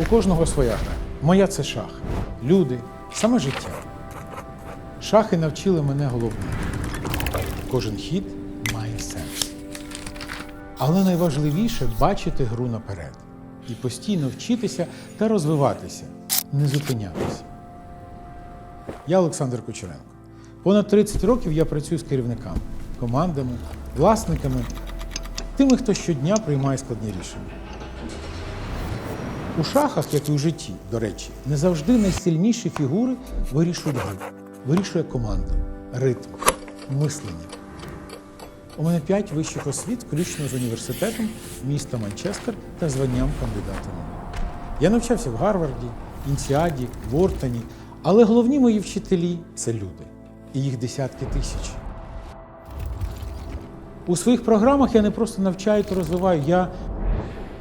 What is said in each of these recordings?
У кожного своя. Моя це шах. Люди, саме життя. Шахи навчили мене головне. Кожен хід має сенс. Але найважливіше бачити гру наперед і постійно вчитися та розвиватися, не зупинятися. Я Олександр Кучеренко. Понад 30 років я працюю з керівниками, командами, власниками, тими, хто щодня приймає складні рішення. У шахах, як і у житті, до речі, не завжди найсильніші фігури вирішують гру. Вирішує команда, ритм, мислення. У мене п'ять вищих освіт, включно з університетом міста Манчестер та званням кандидата. Я навчався в Гарварді, Інсіаді, Вортоні, але головні мої вчителі це люди, і їх десятки тисяч. У своїх програмах я не просто навчаю та розвиваю, я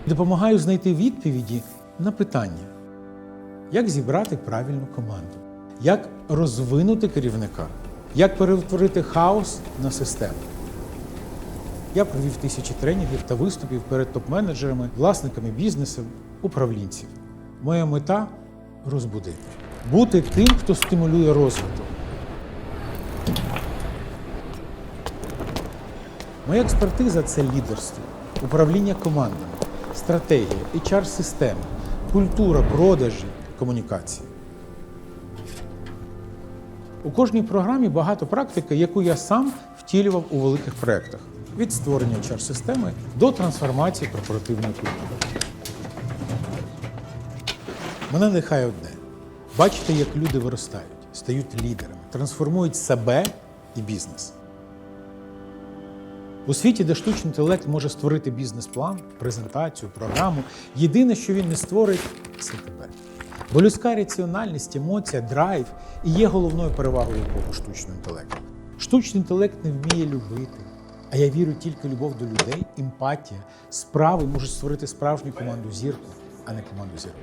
допомагаю знайти відповіді на питання, як зібрати правильну команду, як розвинути керівника, як перетворити хаос на систему. Я провів тисячі тренінгів та виступів перед топ-менеджерами, власниками бізнесів, управлінців. Моя мета розбудити, бути тим, хто стимулює розвиток. Моя експертиза це лідерство, управління командами, стратегія, HR-система, культура, продажі, комунікації. У кожній програмі багато практики, яку я сам втілював у великих проєктах від створення HR-системи до трансформації корпоративної культури. Мене нехай одне бачити, як люди виростають, стають лідерами, трансформують себе і бізнес. У світі, де штучний інтелект може створити бізнес-план, презентацію, програму, єдине, що він не створить, це тебе. Бо людська раціональність, емоція, драйв і є головною перевагою якого штучного інтелекту. Штучний інтелект не вміє любити. А я вірю тільки любов до людей, емпатія, справи можуть створити справжню команду зірку, а не команду зірок.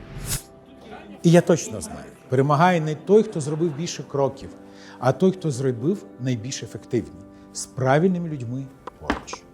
І я точно знаю, перемагає не той, хто зробив більше кроків, а той, хто зробив найбільш ефективні з правильними людьми Watch.